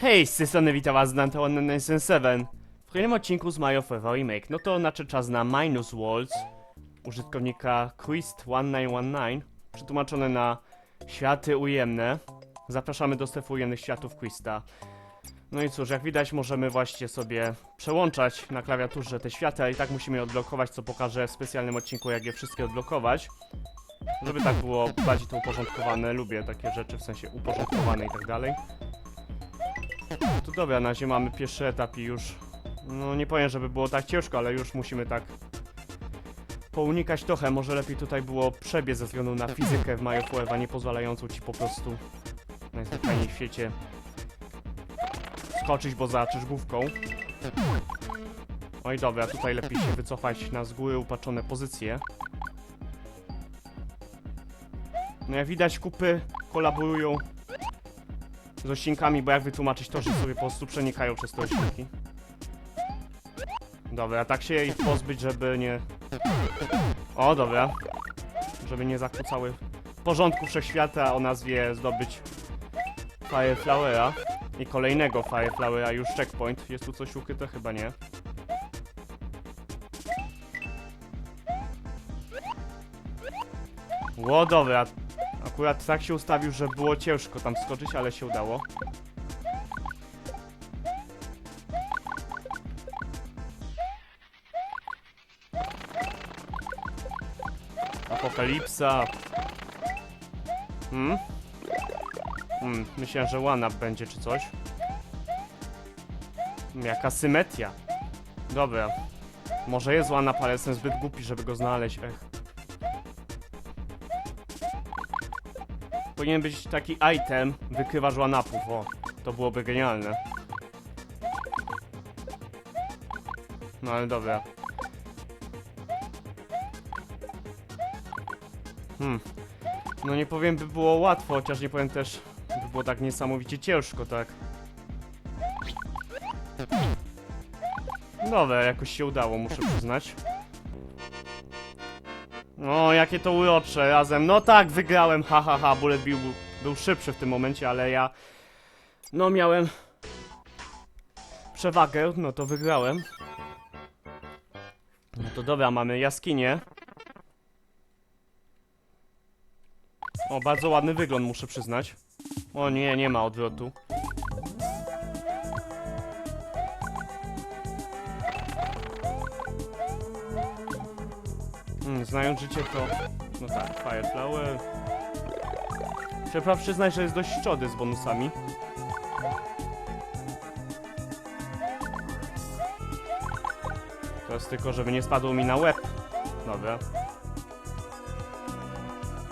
Hej, z tej strony witam was Dante 197 W kolejnym odcinku z Mario Forever Remake No to znaczy czas na Minus Walls Użytkownika Quist1919 Przetłumaczone na Światy ujemne. Zapraszamy do strefy ujemnych światów Quista No i cóż, jak widać możemy właśnie sobie przełączać na klawiaturze te światy Ale i tak musimy je odblokować, co pokażę w specjalnym odcinku jak je wszystkie odblokować. Żeby tak było bardziej to uporządkowane, lubię takie rzeczy, w sensie uporządkowane i tak dalej. To dobra, na razie mamy pierwszy etap i już... No nie powiem, żeby było tak ciężko, ale już musimy tak... Pounikać trochę, może lepiej tutaj było przebiec ze względu na fizykę w Mario Forever, nie pozwalającą ci po prostu najzwyczajniej w świecie skoczyć, bo zahaczysz główką. Oj dobra, tutaj lepiej się wycofać na z góry upatrzone pozycje. No jak widać kupy kolaborują z odcinkami, bo jak wytłumaczyć to, że sobie po prostu przenikają przez te odcinki. Dobra, tak się ich pozbyć, żeby nie... O, dobra. Żeby nie zakłócały porządku wszechświata o nazwie zdobyć Fireflowera. I kolejnego Fireflowera, już checkpoint. Jest tu coś ukryte? Chyba nie. Ło, dobra. Akurat tak się ustawił, że było ciężko tam skoczyć, ale się udało. Apokalipsa. Hmm? Hmm, myślałem, że one będzie czy coś. Hmm, Jaka symetria. Dobra. Może jest one ale jestem zbyt głupi, żeby go znaleźć, ech. Powinien być taki item, wykrywacz łanapów, o. To byłoby genialne. No ale dobra. Hmm. No nie powiem, by było łatwo, chociaż nie powiem też, by było tak niesamowicie ciężko, tak? Dobra, jakoś się udało, muszę przyznać. No, jakie to urocze razem. No tak, wygrałem, ha ha ha, Bullet Bill był, był szybszy w tym momencie, ale ja... No, miałem... Przewagę, no to wygrałem. No to dobra, mamy jaskinię. O, bardzo ładny wygląd, muszę przyznać. O nie, nie ma odwrotu. Znając życie to... No tak, Fireflower... Trzeba przyznać, że jest dość szczody z bonusami. To jest tylko, żeby nie spadło mi na łeb. Dobra.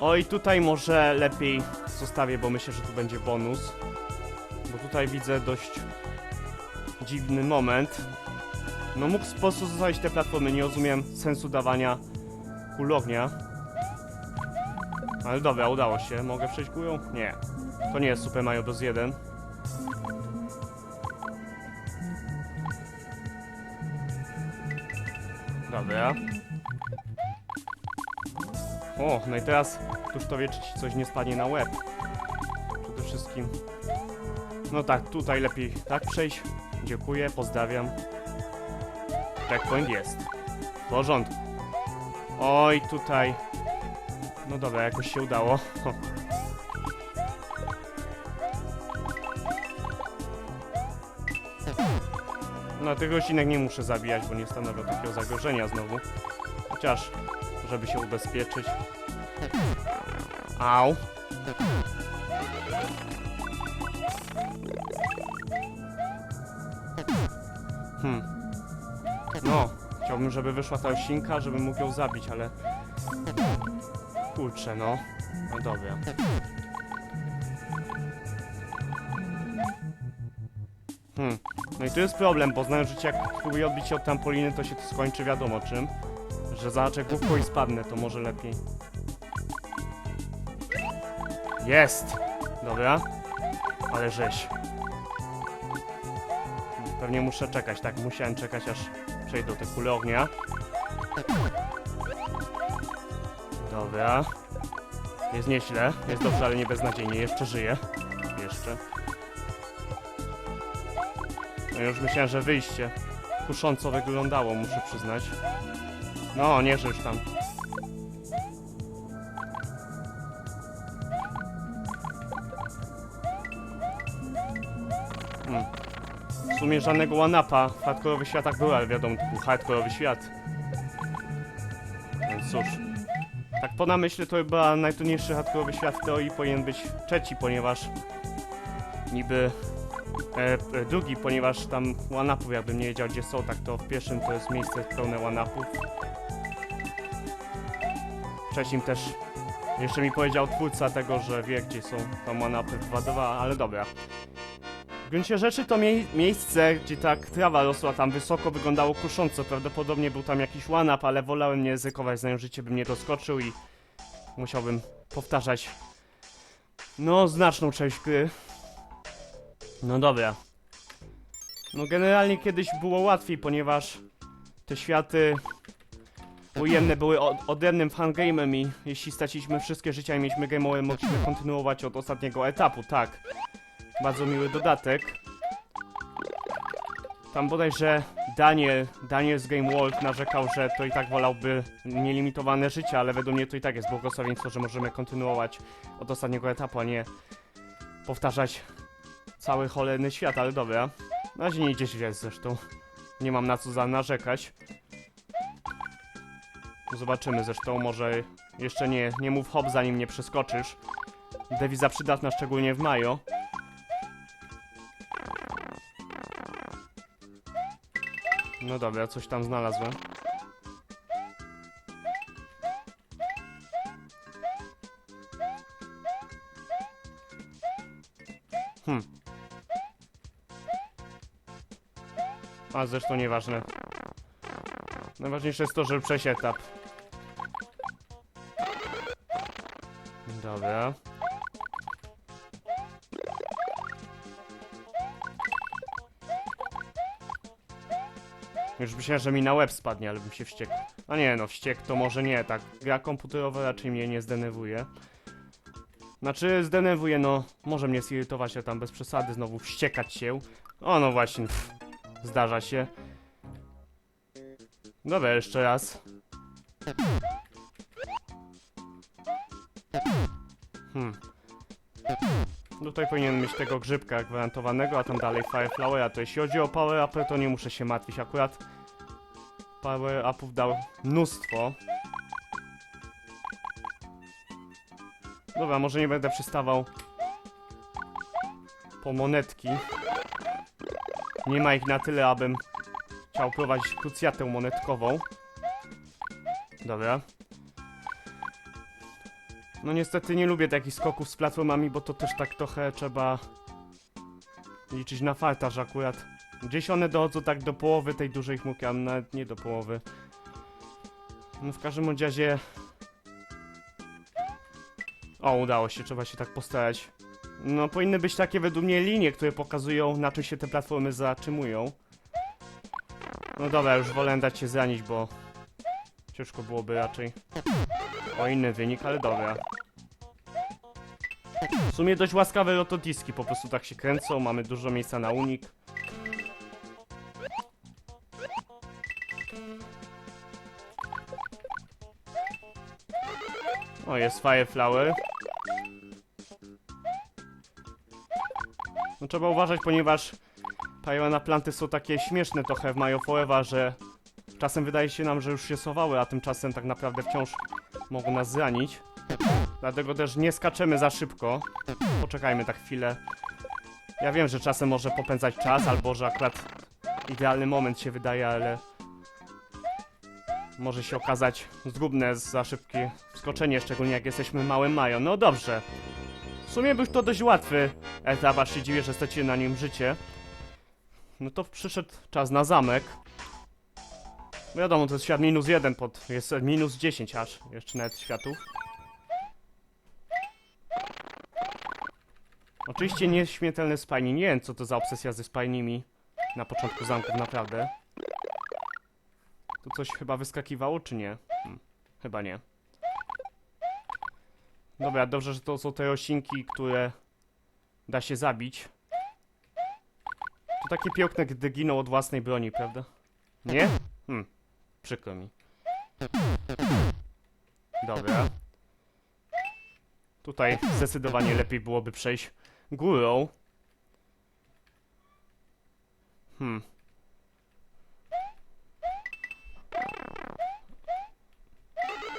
Oj, tutaj może lepiej zostawię, bo myślę, że tu będzie bonus. Bo tutaj widzę dość dziwny moment. No mógł po prostu zostawić te platformy, nie rozumiem sensu dawania kulownia. Ale dobra, udało się. Mogę przejść górą? Nie. To nie jest Super Mario Bros. 1. Dobra. O, no i teraz tuż to wie, czy ci coś nie spadnie na łeb. Przede wszystkim. No tak, tutaj lepiej tak przejść. Dziękuję, pozdrawiam. Checkpoint jest. W porządku. Oj, tutaj. No dobra, jakoś się udało. No tego odcinek nie muszę zabijać, bo nie stanowią takiego zagrożenia znowu. Chociaż, żeby się ubezpieczyć. Au. Hmm. No, chciałbym, żeby wyszła ta osinka, żebym mógł ją zabić, ale... Kurczę, no. No dobra. Hmm. No i tu jest problem, bo znając życie, jak spróbuję odbić się od trampoliny, to się to skończy wiadomo czym. Że zahaczę główką i spadnę, to może lepiej. Jest! Dobra. Ale żeś. Pewnie muszę czekać, tak, musiałem czekać aż przejdą te kule ognia. Dobra. Jest nieźle, jest dobrze, ale nie beznadziejnie, jeszcze żyję. Jeszcze. No już myślałem, że wyjście kusząco wyglądało, muszę przyznać. No, nie życz tam. Sumie żadnego one-upa w hardkorowych światach był, ale wiadomo, to był świat. Więc cóż. Tak po namyśle to chyba najtrudniejszy hardkorowy świat w teorii powinien być trzeci, ponieważ niby e, e, drugi, ponieważ tam one-upów jakbym nie wiedział gdzie są, tak to w pierwszym to jest miejsce pełne one-upów. W trzecim też jeszcze mi powiedział twórca tego, że wie gdzie są tam one-upy w 2.2, ale dobra. Gruncie rzeczy to mie miejsce, gdzie ta trawa rosła tam wysoko, wyglądało kusząco. Prawdopodobnie był tam jakiś one-up, ale wolałem nie ryzykować, znając życie bym nie doskoczył i musiałbym powtarzać no znaczną część gry. No dobra. No generalnie kiedyś było łatwiej, ponieważ te światy ujemne były od, odrębnym fangame'em i jeśli straciliśmy wszystkie życia i mieliśmy game over, mogliśmy kontynuować od ostatniego etapu, tak. Bardzo miły dodatek. Tam bodajże Daniel, Daniel z Game World narzekał, że to i tak wolałby nielimitowane życie, ale według mnie to i tak jest błogosławieństwo, że możemy kontynuować od ostatniego etapu, a nie powtarzać cały cholerny świat, ale dobra. Na razie nie idzie źle zresztą. Nie mam na co za narzekać. Zobaczymy zresztą, może jeszcze nie, nie mów hop zanim nie przeskoczysz. Dewiza przydatna szczególnie w Majo. No dobra, coś tam znalazłem. Hmm. A zresztą nieważne. Najważniejsze jest to, żeby przejść etap. Dobra. Już myślałem, że mi na łeb spadnie, ale bym się wściekł. A nie, no wściekł to może nie, tak. Gra komputerowa raczej mnie nie zdenerwuje. Znaczy, zdenerwuje, no, może mnie zirytować, ale tam bez przesady znowu wściekać się. O, no właśnie, pff, zdarza się. Dobra, jeszcze raz. Hmm. Tutaj powinien mieć tego grzybka gwarantowanego, a tam dalej Fireflowera. To jeśli chodzi o power upy, to nie muszę się martwić. Akurat power upów dał mnóstwo. Dobra, może nie będę przystawał po monetki. Nie ma ich na tyle, abym chciał prowadzić krucjatę monetkową. Dobra. No niestety nie lubię takich skoków z platformami, bo to też tak trochę trzeba liczyć na farta, że akurat gdzieś one dochodzą tak do połowy tej dużej chmurki, a nawet nie do połowy. No w każdym razie... O, udało się, trzeba się tak postarać. No powinny być takie według mnie linie, które pokazują na czym się te platformy zatrzymują. No dobra, już wolę dać się zranić, bo ciężko byłoby raczej o inny wynik, ale dobra. W sumie dość łaskawe lotodiski, po prostu tak się kręcą, mamy dużo miejsca na unik. Jest Fireflower. No trzeba uważać, ponieważ Pajona planty są takie śmieszne trochę w Mayo Forever, że czasem wydaje się nam, że już się sowały, a tymczasem tak naprawdę wciąż mogą nas zranić. Dlatego też nie skaczemy za szybko. Poczekajmy tak chwilę. Ja wiem, że czasem może popędzać czas, albo że akurat idealny moment się wydaje, ale może się okazać zgubne za szybkie wskoczenie, szczególnie jak jesteśmy małym Majo. No dobrze. W sumie był to dość łatwy etap, aż się dziwię, że straciłem na nim życie. No to przyszedł czas na zamek. Wiadomo, to jest świat minus jeden, pod, jest minus 10 aż, jeszcze nawet światów. Oczywiście nieśmiertelne spajni, nie wiem co to za obsesja ze spajnimi na początku zamków, naprawdę. Tu coś chyba wyskakiwało, czy nie? Hmm, chyba nie. Dobra, dobrze, że to są te roślinki, które da się zabić. takie piękne, gdy giną od własnej broni, prawda? Nie? Hmm, przykro mi. Dobra. Tutaj zdecydowanie lepiej byłoby przejść górą. Hmm.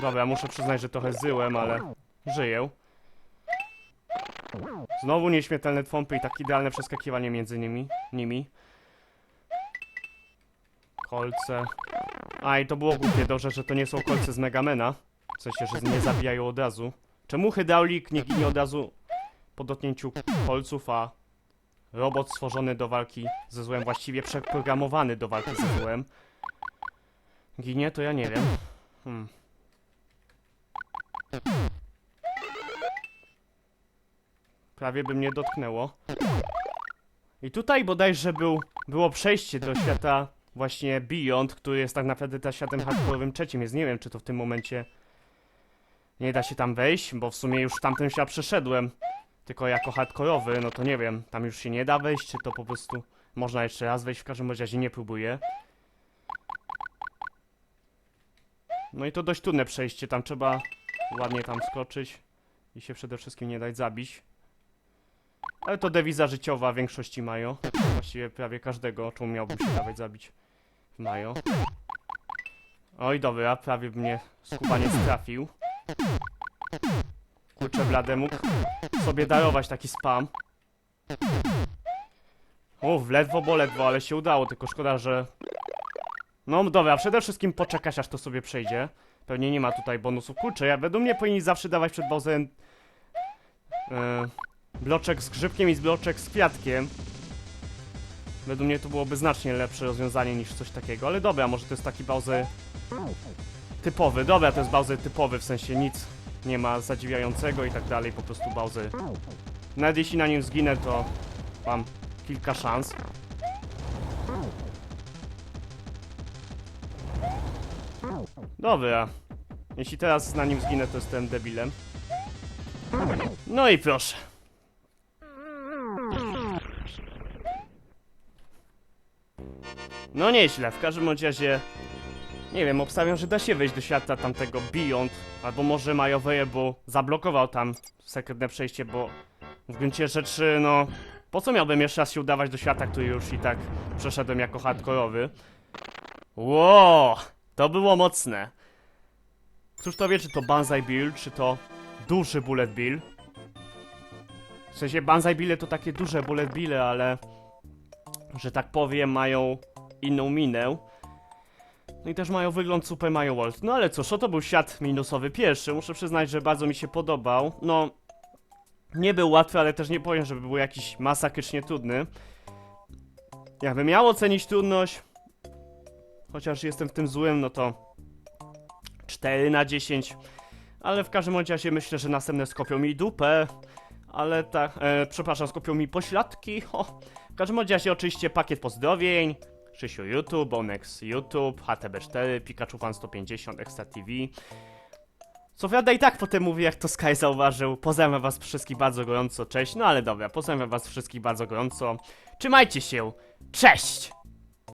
Dobra, muszę przyznać, że trochę zyłem, ale żyję. Znowu nieśmiertelne twąpy i tak idealne przeskakiwanie między nimi. nimi. Kolce. A i to było głupie, dobrze, że to nie są kolce z Megamena. W sensie, że nie zabijają od razu. Czemu hydraulik nie ginie od razu po dotknięciu kolców, a robot stworzony do walki ze złem, właściwie przeprogramowany do walki ze złem, ginie, to ja nie wiem. Hmm. Prawie by mnie dotknęło. I tutaj bodajże był, było przejście do świata właśnie Beyond, który jest tak naprawdę też światem hardkorowym trzecim, więc nie wiem, czy to w tym momencie nie da się tam wejść, bo w sumie już tamten świat przeszedłem, tylko jako hardkorowy, no to nie wiem, tam już się nie da wejść, czy to po prostu można jeszcze raz wejść, w każdym razie nie próbuję. No i to dość trudne przejście, tam trzeba ładnie tam skoczyć i się przede wszystkim nie dać zabić. Ale to dewiza życiowa większości mają. Właściwie prawie każdego, czemu miałbym się dawać zabić w Majo. Oj, dobra, prawie mnie skubaniec trafił. Kurczę, blade mógł sobie darować taki spam. Uff, ledwo bo ledwo, ale się udało, tylko szkoda, że... No dobra, przede wszystkim poczekać aż to sobie przejdzie. Pewnie nie ma tutaj bonusów. Kurczę, ja według mnie powinni zawsze dawać przed Bowserem... E, bloczek z grzybkiem i z bloczek z kwiatkiem. Według mnie to byłoby znacznie lepsze rozwiązanie niż coś takiego, ale dobra, może to jest taki Bowser typowy. Dobra, to jest Bowser typowy, w sensie nic nie ma zadziwiającego i tak dalej, po prostu Bowser. Nawet jeśli na nim zginę, to mam kilka szans. Dobra. Jeśli teraz na nim zginę, to jestem debilem. No i proszę. No nieźle, w każdym razie nie wiem, obstawiam, że da się wejść do świata tamtego Beyond, albo może Majoweje, bo zablokował tam sekretne przejście, bo w gruncie rzeczy, no, po co miałbym jeszcze raz się udawać do świata, który już i tak przeszedłem jako hardkorowy? Ło, to było mocne. Cóż to wie, czy to Banzai Bill, czy to duży Bullet Bill? W sensie Banzai Bille to takie duże Bullet Bille, ale że tak powiem mają inną minę. No i też mają wygląd Super Mario World. No ale cóż, to był świat minusowy pierwszy. Muszę przyznać, że bardzo mi się podobał. No, nie był łatwy, ale też nie powiem, żeby był jakiś masakrycznie trudny. Jakbym miał ocenić trudność, chociaż jestem w tym złym, no to 4 na 10. Ale w każdym razie myślę, że następne skopią mi dupę. Ale tak, e, przepraszam, skopią mi pośladki. W każdym razie oczywiście pakiet pozdrowień. Krzysiu YouTube, Onex YouTube, HTB4, Pikachu Fan 150, Extra TV. Co prawda i tak potem mówię, jak to Sky zauważył. Pozdrawiam was wszystkich bardzo gorąco, cześć. No ale dobra, pozdrawiam was wszystkich bardzo gorąco. Trzymajcie się, cześć!